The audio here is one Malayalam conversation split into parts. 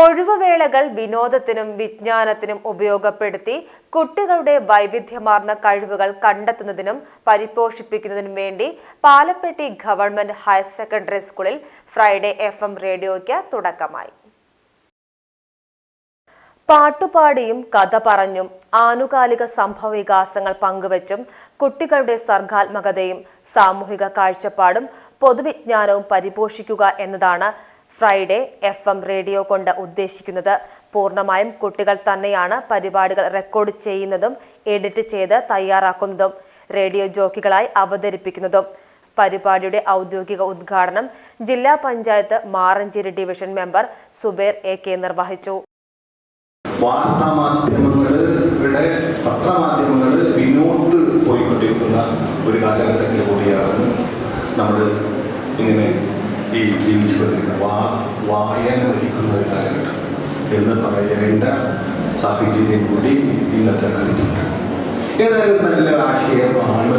ഒഴിവുവേളകൾ വിനോദത്തിനും വിജ്ഞാനത്തിനും ഉപയോഗപ്പെടുത്തി കുട്ടികളുടെ വൈവിധ്യമാർന്ന കഴിവുകൾ കണ്ടെത്തുന്നതിനും പരിപോഷിപ്പിക്കുന്നതിനും വേണ്ടി പാലപ്പെട്ടി ഗവൺമെന്റ് ഹയർ സെക്കൻഡറി സ്കൂളിൽ ഫ്രൈഡേ എഫ് എം റേഡിയോയ്ക്ക് തുടക്കമായി. പാട്ടുപാടിയും കഥ പറഞ്ഞും ആനുകാലിക സംഭവ വികാസങ്ങൾ പങ്കുവച്ചും കുട്ടികളുടെ സർഗാത്മകതയും സാമൂഹിക കാഴ്ചപ്പാടും പൊതുവിജ്ഞാനവും പരിപോഷിക്കുക എന്നതാണ് ഫ്രൈഡേ എഫ് എം റേഡിയോ കൊണ്ട് ഉദ്ദേശിക്കുന്നത്. പൂർണമായും കുട്ടികൾ തന്നെയാണ് പരിപാടികൾ റെക്കോർഡ് ചെയ്യുന്നതും എഡിറ്റ് ചെയ്ത് തയ്യാറാക്കുന്നതും റേഡിയോ ജോക്കികളായി അവതരിപ്പിക്കുന്നതും. പരിപാടിയുടെ ഔദ്യോഗിക ഉദ്ഘാടനം ജില്ലാ panchayat Maranchery division member Zubair A K നിർവഹിച്ചു. പോയിക്കൊണ്ടിരിക്കുന്ന ഒരു കാലഘട്ടത്തിൽ കൂടിയാണ് നമ്മൾ ഇങ്ങനെ ഈ ജീവിച്ചു വരുന്ന വാ വായന വഹിക്കുന്ന ഒരു കാലഘട്ടം എന്ന് പറയേണ്ട സാഹചര്യം കൂടി ഇന്നത്തെ കാലത്തുണ്ട്. ഏതായാലും നല്ല ആശയമാണ്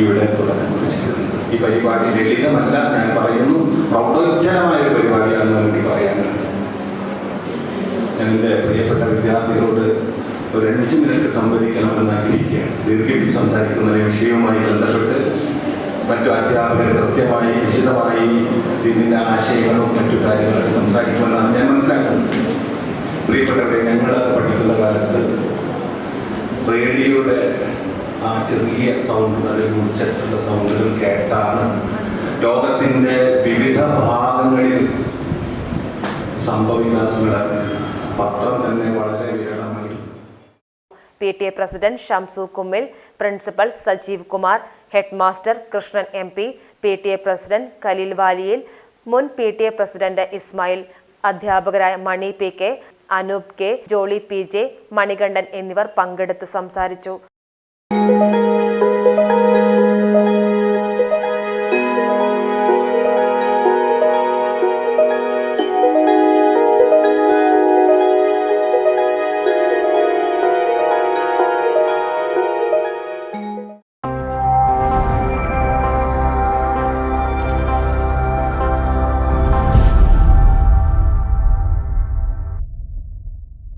ഇവിടെ തുടക്കം കുറിച്ചിരുന്നത് ഈ പരിപാടി ലളിതമല്ല ഞാൻ പറയുന്നു പ്രൗഢോജ്ജനമായ ഒരു പരിപാടിയാണെന്ന് എനിക്ക് പറയാനുള്ളത്. എന്റെ പ്രിയപ്പെട്ട വിദ്യാർത്ഥികളോട് ഒരു അഞ്ച് മിനിറ്റ് സംവദിക്കണമെന്ന് ആഗ്രഹിക്കുകയാണ്. ദീർഘിപ്പിച്ച് സംസാരിക്കുന്ന വിഷയവുമായി ബന്ധപ്പെട്ട് മറ്റു അധ്യാപകർ കൃത്യമായി മറ്റു കാര്യങ്ങളൊക്കെ സംസാരിക്കുമെന്നാണ് ഞാൻ മനസ്സിലാക്കുന്നത്. പ്രിയപ്പെട്ടവരെ ഞങ്ങൾ പഠിക്കുന്ന കാലത്ത് റേഡിയോയുടെ ആ ചെറിയ സൗണ്ടുകൾ മുടിച്ചിട്ടുള്ള സൗണ്ടുകൾ കേട്ടാണ് ലോകത്തിന്റെ വിവിധ ഭാഗങ്ങളിൽ സംഭവവികാസങ്ങൾ പത്രം തന്നെ വളരെ P T A president Shamsu Kummil principal Sajeev Kumar headmaster Krishnan M P P T A president Khaleel Valiyil മുൻ P T A president Ismail അധ്യാപകരായ Mani P K Anoop K Jolly P J Manikandan എന്നിവർ പങ്കെടുത്തു സംസാരിച്ചു.